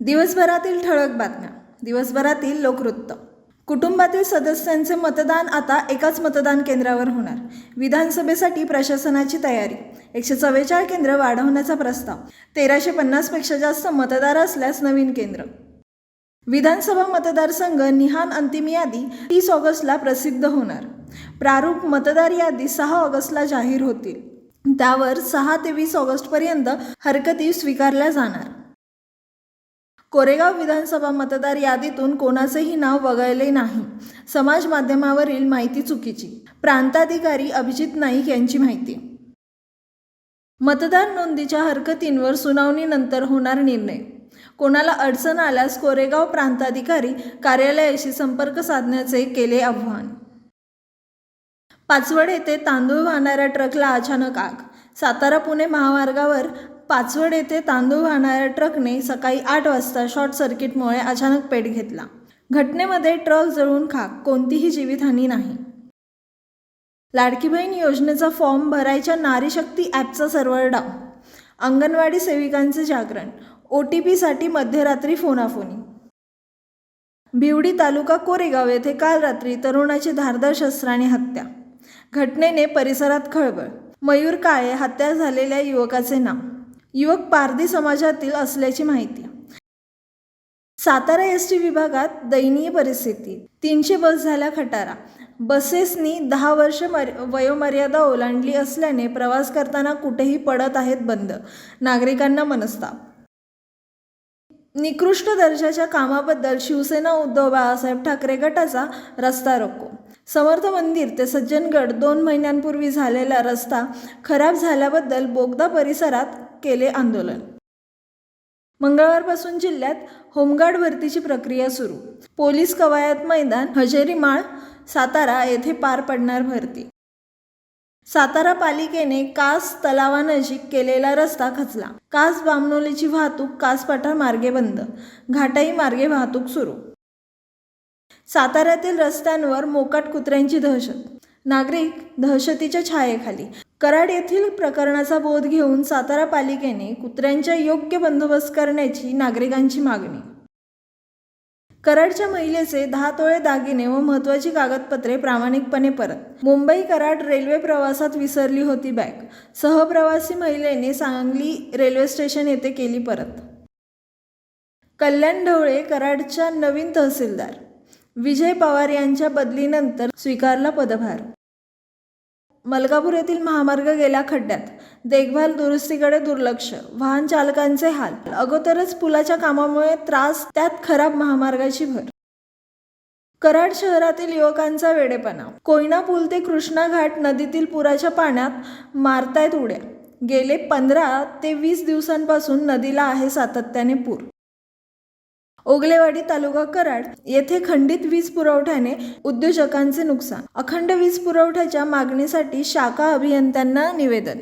दिवसभरातील ठळक बातम्या दिवसभरातील लोकवृत्त. कुटुंबातील सदस्यांचे मतदान आता एकाच मतदान केंद्रावर होणार. विधानसभेसाठी प्रशासनाची तयारी एकशे चव्वेचाळ केंद्र वाढवण्याचा प्रस्ताव तेराशे पन्नासपेक्षा जास्त मतदार असल्यास नवीन केंद्र. विधानसभा मतदारसंघ निहान अंतिम यादी तीस ऑगस्टला प्रसिद्ध होणार. प्रारूप मतदार यादी सहा ऑगस्टला जाहीर होतील. त्यावर सहा ते वीस ऑगस्टपर्यंत हरकती स्वीकारल्या जाणार. कोरेगाव विधानसभा मतदार यादीतून कोणाचेही नाव वगळले नाही. समाज माध्यमावरील माहिती चुकीची. प्रांताधिकारी अभिजित नाईक यांची माहिती. मतदार नोंदीच्या हरकतींवर सुनावणीनंतर होणार निर्णय. कोणाला अडचण आल्यास कोरेगाव प्रांताधिकारी कार्यालयाशी संपर्क साधण्याचे केले आव्हान. पाचवड येथे तांदूळ वाहणाऱ्या ट्रकला अचानक आग. सातारा पुणे महामार्गावर पाचवड येथे तांदूळ वाहणाऱ्या ट्रकने सकाळी आठ वाजता शॉर्ट सर्किटमुळे अचानक पेट घेतला. घटनेमध्ये ट्रक जळून खाक कोणतीही जीवितहानी नाही. लाडकी बहीण योजनेचा फॉर्म भरायच्या नारीशक्ती ॲपचा सर्व्हर डाऊन. अंगणवाडी सेविकांचे जागरण ओ टी पीसाठी मध्यरात्री फोनाफोनी. बिवडी तालुका कोरेगाव येथे काल रात्री तरुणाची धारदार शस्त्राने हत्या. घटनेने परिसरात खळबळ. मयूर काळे हत्या झालेल्या युवकाचे नाव. युवक पारधी समाजातील असल्याची माहिती. सातारा एस टी विभागात दयनीय परिस्थिती. तीनशे बस झाल्या खटारा. बसेसनी दहा वर्ष मर वयोमर्यादा ओलांडली असल्याने प्रवास करताना कुठेही पडत आहेत बंद. नागरिकांना मनस्ताप. निकृष्ट दर्जाच्या कामाबद्दल शिवसेना उद्धव बाळासाहेब ठाकरे गटाचा रस्ता रोको. समर्थ मंदिर ते सज्जनगड दोन महिन्यांपूर्वी झालेला रस्ता खराब झाल्याबद्दल बोगदा परिसरात केले आंदोलन. मंगळवारपासून जिल्ह्यात होमगार्ड भरतीची प्रक्रिया सुरू. पोलीस कवायत मैदान हजेरी माळ सातारा येथे पार पडणार भरती. सातारा पालिकेने कास तलावानजीक केलेला रस्ता खचला. कास बामणोलीची वाहतूक कासपाटा मार्गे बंद. घाटाई मार्गे वाहतूक सुरू. साताऱ्यातील रस्त्यांवर मोकाट कुत्र्यांची दहशत. नागरिक दहशतीच्या छायेखाली. कराड येथील प्रकरणाचा बोध घेऊन सातारा पालिकेने कुत्र्यांच्या योग्य बंदोबस्त करण्याची नागरिकांची मागणी. कराडच्या महिलेचे दहा तोळे दागिने व महत्त्वाची कागदपत्रे प्रामाणिकपणे परत. मुंबई कराड रेल्वे प्रवासात विसरली होती बॅग. सहप्रवासी महिलेने सांगली रेल्वे स्टेशन येथे केली परत. कल्याण ढवळे कराडच्या नवीन तहसीलदार. विजय पवार यांच्या बदलीनंतर स्वीकारला पदभार. मलकापूर येथील महामार्ग गेला खड्ड्यात. देखभाल दुरुस्तीकडे दुर्लक्ष. वाहन चालकांचे हाल. अगोदरच पुलाच्या कामामुळे त्रास त्यात खराब महामार्गाची भर. कराड शहरातील युवकांचा वेडेपणा. कोयना पूल ते कृष्णा घाट नदीतील पुराच्या पाण्यात मारतायत उड्या. गेले पंधरा ते वीस दिवसांपासून नदीला आहे सातत्याने पूर. ओगलेवाडी तालुका कराड येथे खंडित वीज पुरवठ्याने उद्योजकांचे नुकसान. अखंड वीज पुरवठ्याच्या मागणीसाठी शाखा अभियंत्यांना निवेदन.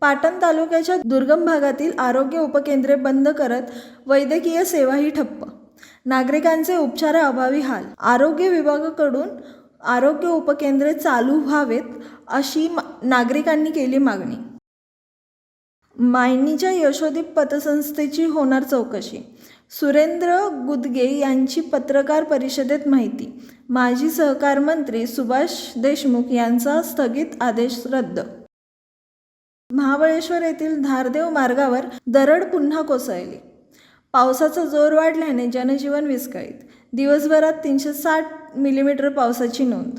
पाटण तालुक्याच्या दुर्गम भागातील आरोग्य उपकेंद्रे बंद करत वैद्यकीय सेवाही ठप्प. नागरिकांचे उपचाराअभावी हाल. आरोग्य विभागाकडून आरोग्य उपकेंद्रे चालू व्हावेत अशी मा- नागरिकांनी केली मागणी. मायनीच्या यशोदीप पतसंस्थेची होणार चौकशी. सुरेंद्र गुदगे यांची पत्रकार परिषदेत माहिती. माजी सहकार मंत्री सुभाष देशमुख यांचा स्थगित आदेश रद्द. महाबळेश्वर येथील धारदेव मार्गावर दरड पुन्हा कोसळली. पावसाचा जोर वाढल्याने जनजीवन विस्कळीत. दिवसभरात तीनशे साठ मिलीमीटर पावसाची नोंद.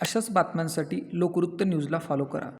अशाच बातम्यांसाठी लोकवृत्त न्यूजला फॉलो करा.